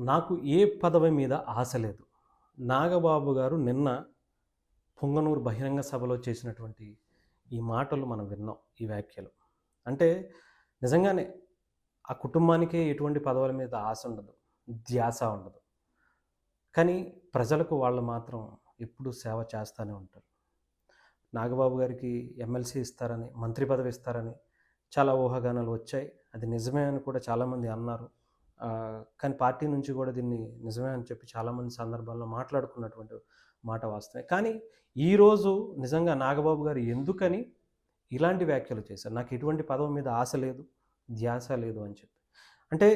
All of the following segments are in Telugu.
నాకు ఏ పదవి మీద ఆశ లేదు. నాగబాబు గారు నిన్న పొంగనూరు బహిరంగ సభలో చేసినటువంటి ఈ మాటలు మనం విన్నాం ఈ వ్యాఖ్యలు. అంటే నిజంగానే ఆ కుటుంబానికే ఎటువంటి పదవుల మీద ఆశ ఉండదు ధ్యాస ఉండదు. కానీ ప్రజలకు వాళ్ళు మాత్రం ఎప్పుడూ సేవ చేస్తూనే ఉంటారు. నాగబాబు గారికి ఎమ్మెల్సీ ఇస్తారని మంత్రి పదవి ఇస్తారని చాలా ఊహాగానాలు వచ్చాయి. అది నిజమే అని కూడా చాలామంది అన్నారు. కానీ పార్టీ నుంచి కూడా దీన్ని నిజమే అని చెప్పి చాలామంది సందర్భాల్లో మాట్లాడుకున్నటువంటి మాట వాస్తవే కానీ ఈరోజు నిజంగా నాగబాబు గారు ఎందుకని ఇలాంటి వ్యాఖ్యలు చేశారు? నాకు ఎటువంటి పదవి మీద ఆశ లేదు ధ్యాస లేదు అని చెప్పి. అంటే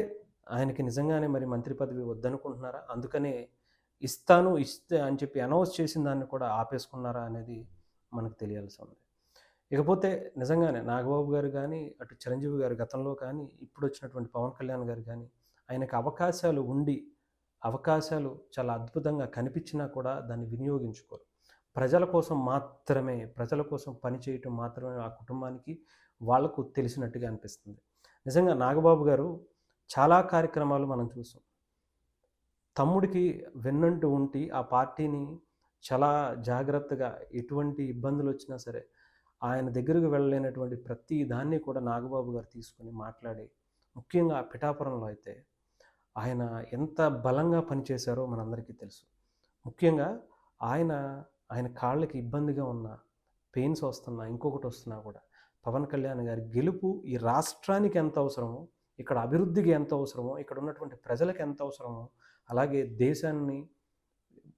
ఆయనకి నిజంగానే మరి మంత్రి పదవి వద్దనుకుంటున్నారా? అందుకనే ఇస్తాను ఇస్తే అని చెప్పి అనౌన్స్ చేసిన దాన్ని కూడా ఆపేసుకున్నారా అనేది మనకు తెలియాల్సి ఉంది. ఇకపోతే నిజంగానే నాగబాబు గారు కానీ అటు చిరంజీవి గారు గతంలో కానీ ఇప్పుడు వచ్చినటువంటి పవన్ కళ్యాణ్ గారు కానీ ఆయనకు అవకాశాలు ఉండి అవకాశాలు చాలా అద్భుతంగా కనిపించినా కూడా దాన్ని వినియోగించుకోరు. ప్రజల కోసం మాత్రమే ప్రజల కోసం పనిచేయటం మాత్రమే ఆ కుటుంబానికి వాళ్ళకు తెలిసినట్టుగా అనిపిస్తుంది. నిజంగా నాగబాబు గారు చాలా కార్యక్రమాలు మనం చూసాం. తమ్ముడికి వెన్నంటూ ఉండి ఆ పార్టీని చాలా జాగ్రత్తగా ఎటువంటి ఇబ్బందులు వచ్చినా సరే ఆయన దగ్గరకు వెళ్ళలేనటువంటి ప్రతి దాన్ని కూడా నాగబాబు గారు తీసుకొని మాట్లాడి ముఖ్యంగా పిఠాపురంలో అయితే ఆయన ఎంత బలంగా పనిచేశారో మనందరికీ తెలుసు. ముఖ్యంగా ఆయన ఆయన కాళ్ళకి ఇబ్బందిగా ఉన్న పెయిన్స్ వస్తున్నా ఇంకొకటి వస్తున్నా కూడా పవన్ కళ్యాణ్ గారి గెలుపు ఈ రాష్ట్రానికి ఎంత అవసరమో ఇక్కడ అభివృద్ధికి ఎంత అవసరమో ఇక్కడ ఉన్నటువంటి ప్రజలకు ఎంత అవసరమో అలాగే దేశాన్ని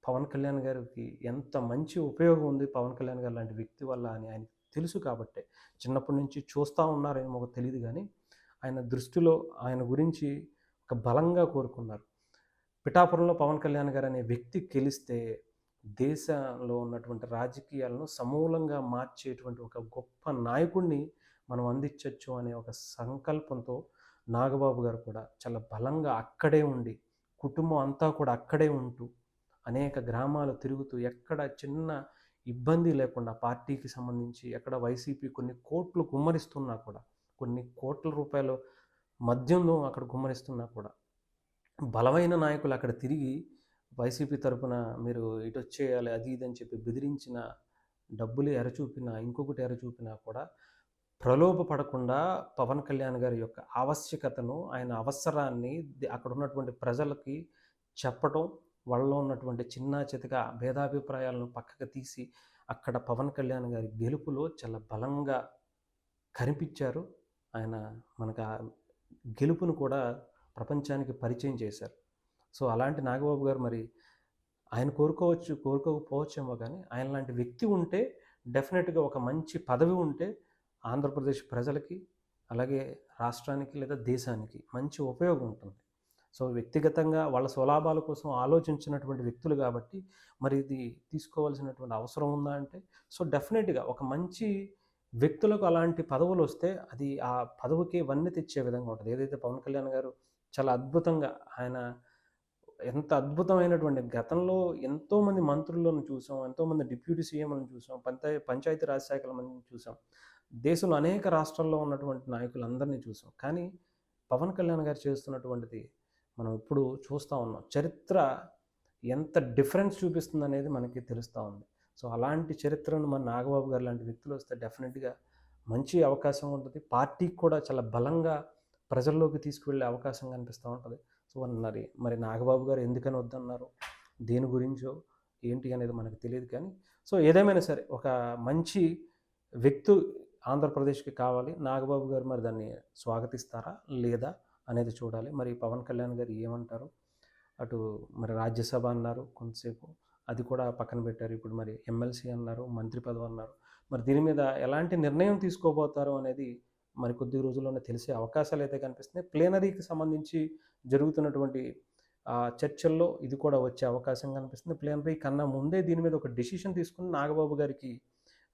పవన్ కళ్యాణ్ గారికి ఎంత మంచి ఉపయోగం ఉంది పవన్ కళ్యాణ్ గారు లాంటి వ్యక్తి వల్ల అని ఆయన తెలుసు కాబట్టే చిన్నప్పటి నుంచి చూస్తూ ఉన్నారేమో తెలియదు కానీ ఆయన దృష్టిలో ఆయన గురించి ఒక బలంగా కోరుకున్నారు. పిఠాపురంలో పవన్ కళ్యాణ్ గారు అనే వ్యక్తి గెలిస్తే దేశంలో ఉన్నటువంటి రాజకీయాలను సమూలంగా మార్చేటువంటి ఒక గొప్ప నాయకుడిని మనం అందించవచ్చు అనే ఒక సంకల్పంతో నాగబాబు గారు కూడా చాలా బలంగా అక్కడే ఉండి కుటుంబం అంతా కూడా అక్కడే ఉంటూ అనేక గ్రామాలు తిరుగుతూ ఎక్కడ చిన్న ఇబ్బంది లేకుండా పార్టీకి సంబంధించి ఎక్కడ వైసీపీ కొన్ని కోట్లు గుమ్మరిస్తున్నా కూడా కొన్ని కోట్ల రూపాయలు మద్యంలో అక్కడ గుమ్మరిస్తున్నా కూడా. బలమైన నాయకులు అక్కడ తిరిగి వైసీపీ తరపున మీరు ఇటు వచ్చేయాలి అది ఇది అని చెప్పి బెదిరించిన డబ్బులు ఎరచూపినా ఇంకొకటి ఎరచూపినా కూడా ప్రలోభపడకుండా పవన్ కళ్యాణ్ గారి యొక్క ఆవశ్యకతను ఆయన అవసరాన్ని అక్కడ ఉన్నటువంటి ప్రజలకి చెప్పడం వాళ్ళలో ఉన్నటువంటి చిన్న చితక భేదాభిప్రాయాలను పక్కకు తీసి అక్కడ పవన్ కళ్యాణ్ గారి గెలుపులో చాలా బలంగా కనిపించారు. ఆయన మనకు గెలుపును కూడా ప్రపంచానికి పరిచయం చేశారు. సో అలాంటి నాగబాబు గారు మరి ఆయన కోరుకోవచ్చు కోరుకోకపోవచ్చేమో కానీ ఆయన లాంటి వ్యక్తి ఉంటే డెఫినెట్గా ఒక మంచి పదవి ఉంటే ఆంధ్రప్రదేశ్ ప్రజలకి అలాగే రాష్ట్రానికి లేదా దేశానికి మంచి ఉపయోగం ఉంటుంది. సో వ్యక్తిగతంగా వాళ్ళ స్వలాభాల కోసం ఆలోచించినటువంటి వ్యక్తులు కాబట్టి మరి ఇది తీసుకోవాల్సినటువంటి అవసరం ఉందా అంటే సో డెఫినెట్గా ఒక మంచి వ్యక్తులకు అలాంటి పదవులు వస్తే అది ఆ పదవికి వన్నె తెచ్చే విధంగా ఉంటుంది. ఏదైతే పవన్ కళ్యాణ్ గారు చాలా అద్భుతంగా ఆయన ఎంత అద్భుతమైనటువంటి గతంలో ఎంతోమంది మంత్రులను చూసాం ఎంతోమంది డిప్యూటీ సీఎంలను చూసాం పంచాయ పంచాయతీ రాజ్ శాఖల మందిని చూసాం దేశంలో అనేక రాష్ట్రాల్లో ఉన్నటువంటి నాయకులందరినీ చూసాం. కానీ పవన్ కళ్యాణ్ గారు చేస్తున్నటువంటిది మనం ఇప్పుడు చూస్తూ ఉన్నాం. చరిత్ర ఎంత డిఫరెన్స్ చూపిస్తుంది అనేది మనకి తెలుస్తూ ఉంది. సో అలాంటి చరిత్రను మన నాగబాబు గారు లాంటి వ్యక్తులు వస్తే డెఫినెట్గా మంచి అవకాశం ఉంటుంది. పార్టీకి కూడా చాలా బలంగా ప్రజల్లోకి తీసుకువెళ్ళే అవకాశం కనిపిస్తూ ఉంటుంది. సో మరి మరి నాగబాబు గారు ఎందుకని వద్దన్నారు? దేని గురించో ఏంటి అనేది మనకు తెలియదు కానీ సో ఏదేమైనా సరే ఒక మంచి వ్యక్తి ఆంధ్రప్రదేశ్కి కావాలి. నాగబాబు గారు మరి దాన్ని స్వాగతిస్తారా లేదా అనేది చూడాలి. మరి పవన్ కళ్యాణ్ గారు ఏమంటారు? అటు మరి రాజ్యసభ అన్నారు కొంతసేపు. అది కూడా పక్కన పెట్టారు. ఇప్పుడు మరి ఎమ్మెల్సీ అన్నారు మంత్రి పదవి అన్నారు. మరి దీని మీద ఎలాంటి నిర్ణయం తీసుకోబోతారు అనేది మరి కొద్ది రోజుల్లోనే తెలిసే అవకాశాలు అయితే కనిపిస్తున్నాయి. ప్లేనరీకి సంబంధించి జరుగుతున్నటువంటి ఆ, చర్చల్లో ఇది కూడా వచ్చే అవకాశం కనిపిస్తుంది. ప్లేనరీ కన్నా ముందే దీని మీద ఒక డెసిషన్ తీసుకుని నాగబాబు గారికి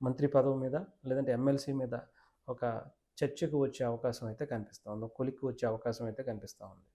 మంత్రి పదవి మీద లేదంటే ఎమ్మెల్సీ మీద ఒక చర్చకు వచ్చే అవకాశం అయితే కనిపిస్తూ ఉంది. కొలిక్కి వచ్చే అవకాశం అయితే కనిపిస్తూ ఉంది.